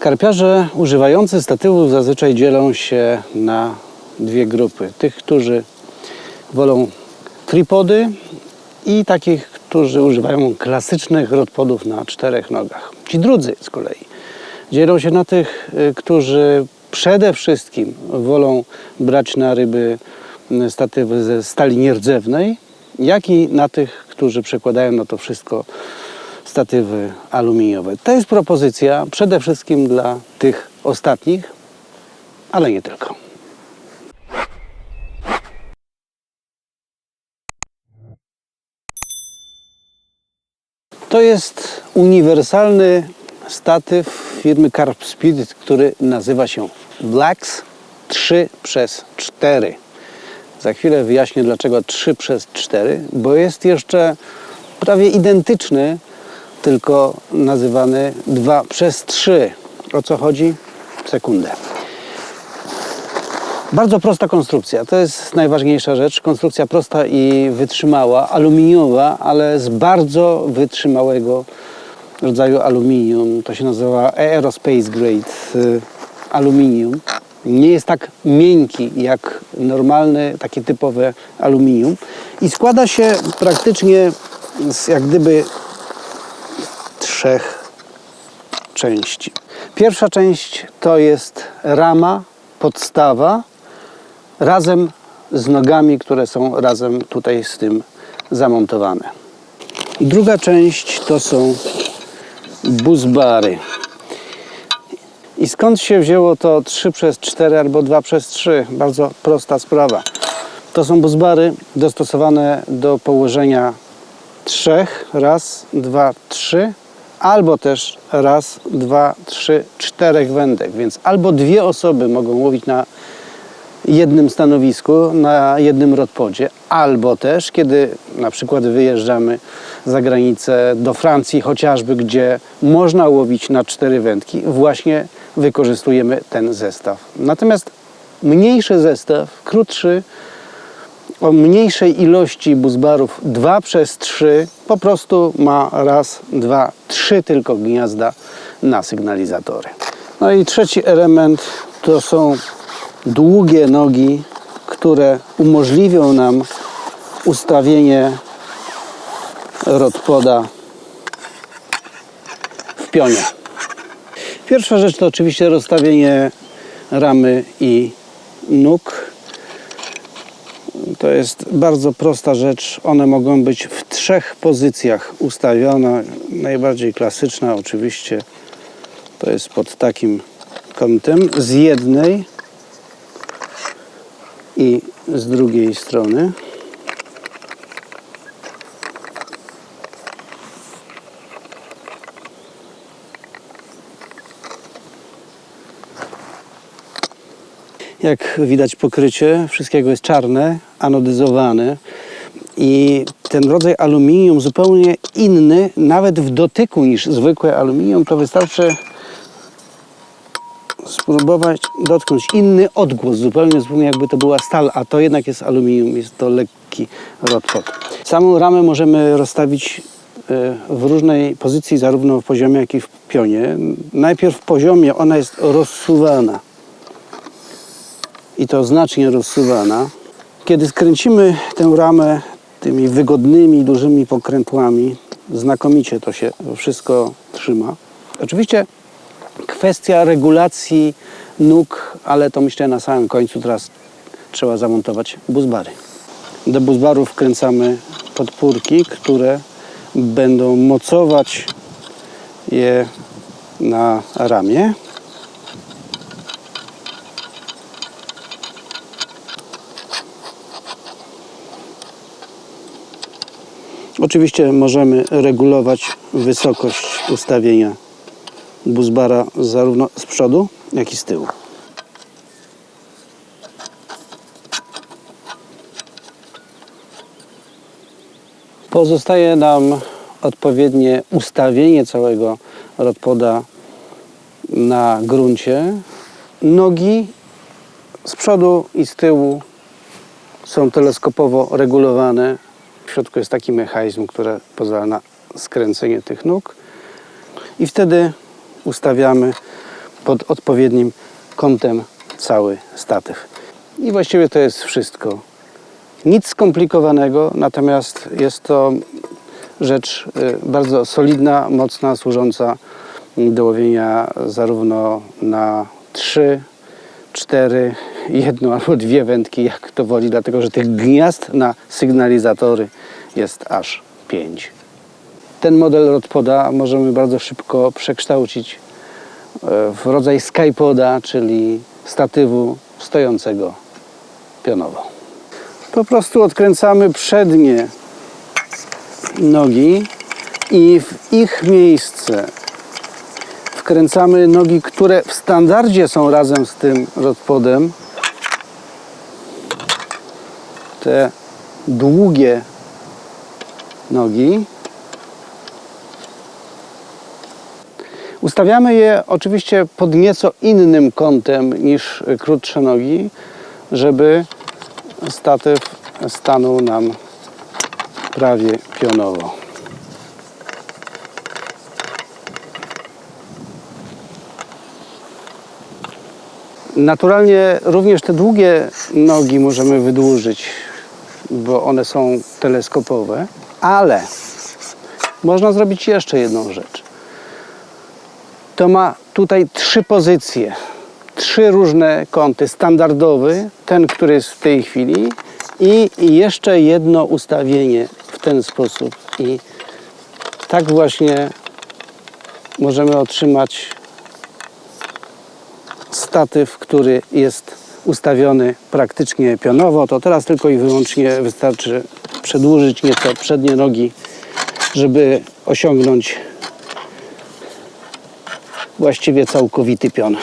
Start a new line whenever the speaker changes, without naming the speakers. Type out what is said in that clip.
Karpiarze używający statywów zazwyczaj dzielą się na dwie grupy. Tych, którzy wolą tripody i takich, którzy używają klasycznych rodpodów na czterech nogach. Ci drudzy z kolei dzielą się na tych, y, którzy przede wszystkim wolą brać na ryby y, statywy ze stali nierdzewnej, jak i na tych, którzy przekładają na to wszystko statywy aluminiowe. To jest propozycja przede wszystkim dla tych ostatnich, ale nie tylko. To jest uniwersalny statyw firmy Carp Speed, który nazywa się Blacks 3 przez 4. Za chwilę wyjaśnię dlaczego 3 przez 4, bo jest jeszcze prawie identyczny, tylko nazywany 2 przez 3. O co chodzi? Sekundę. Bardzo prosta konstrukcja. To jest najważniejsza rzecz. Konstrukcja prosta i wytrzymała, aluminiowa, ale z bardzo wytrzymałego rodzaju aluminium. To się nazywa Aerospace Grade y, aluminium. Nie jest tak miękki jak normalne, takie typowe aluminium i składa się praktycznie z jak gdyby trzech części. Pierwsza część to jest rama, podstawa, razem z nogami, które są razem tutaj z tym zamontowane. Druga część to są buzbary. I skąd się wzięło to 3 przez 4 albo 2 przez 3? Bardzo prosta sprawa. To są buzbary dostosowane do położenia trzech, raz, dwa, trzy, albo też raz, dwa, trzy, czterech wędek. Więc albo dwie osoby mogą łowić na jednym stanowisku, na jednym rodpodzie, albo też, kiedy na przykład wyjeżdżamy za granicę do Francji chociażby, gdzie można łowić na cztery wędki, właśnie wykorzystujemy ten zestaw. Natomiast mniejszy zestaw, krótszy, o mniejszej ilości buzbarów 2 przez 3 po prostu ma raz, dwa, trzy tylko gniazda na sygnalizatory. No i trzeci element to są długie nogi, które umożliwią nam ustawienie rodpoda w pionie. Pierwsza rzecz to oczywiście rozstawienie ramy i nóg. To jest bardzo prosta rzecz. One mogą być w trzech pozycjach ustawione. Najbardziej klasyczna oczywiście to jest pod takim kątem. Z jednej i z drugiej strony. Jak widać pokrycie wszystkiego jest czarne, anodyzowane i ten rodzaj aluminium zupełnie inny, nawet w dotyku niż zwykłe aluminium, to wystarczy spróbować dotknąć inny odgłos, zupełnie, zupełnie jakby to była stal, a to jednak jest aluminium, jest to lekki rodpod. Samą ramę możemy rozstawić e, w różnej pozycji, zarówno w poziomie, jak i w pionie. Najpierw w poziomie ona jest rozsuwana i to znacznie rozsuwana. Kiedy skręcimy tę ramę tymi wygodnymi, dużymi pokrętłami, znakomicie to się wszystko trzyma. Oczywiście kwestia regulacji nóg, ale to myślę na samym końcu teraz trzeba zamontować buzbary. Do buzbarów wkręcamy podpórki, które będą mocować je na ramię. Oczywiście możemy regulować wysokość ustawienia buzbara zarówno z przodu, jak i z tyłu. Pozostaje nam odpowiednie ustawienie całego rodpoda na gruncie. Nogi z przodu i z tyłu są teleskopowo regulowane. W środku jest taki mechanizm, który pozwala na skręcenie tych nóg. I wtedy ustawiamy pod odpowiednim kątem cały statyw. I właściwie to jest wszystko. Nic skomplikowanego, natomiast jest to rzecz y, bardzo solidna, mocna, służąca do łowienia zarówno na trzy, cztery, jedną albo dwie wędki, jak to woli, dlatego że tych gniazd na sygnalizatory jest aż pięć. Ten model rodpoda możemy bardzo szybko przekształcić e, w rodzaj skypoda, czyli statywu stojącego pionowo. Po prostu odkręcamy przednie nogi i w ich miejsce wkręcamy nogi, które w standardzie są razem z tym rodpodem. Te długie nogi. Ustawiamy je oczywiście pod nieco innym kątem niż krótsze nogi, żeby statyw stanął nam prawie pionowo. Naturalnie również te długie nogi możemy wydłużyć, bo one są teleskopowe, ale można zrobić jeszcze jedną rzecz. To ma tutaj trzy pozycje, trzy różne kąty. Standardowy, ten, który jest w tej chwili i jeszcze jedno ustawienie w ten sposób. I tak właśnie możemy otrzymać statyw, który jest ustawiony praktycznie pionowo, to teraz tylko i wyłącznie wystarczy przedłużyć nieco przednie nogi, żeby osiągnąć właściwie całkowity pion.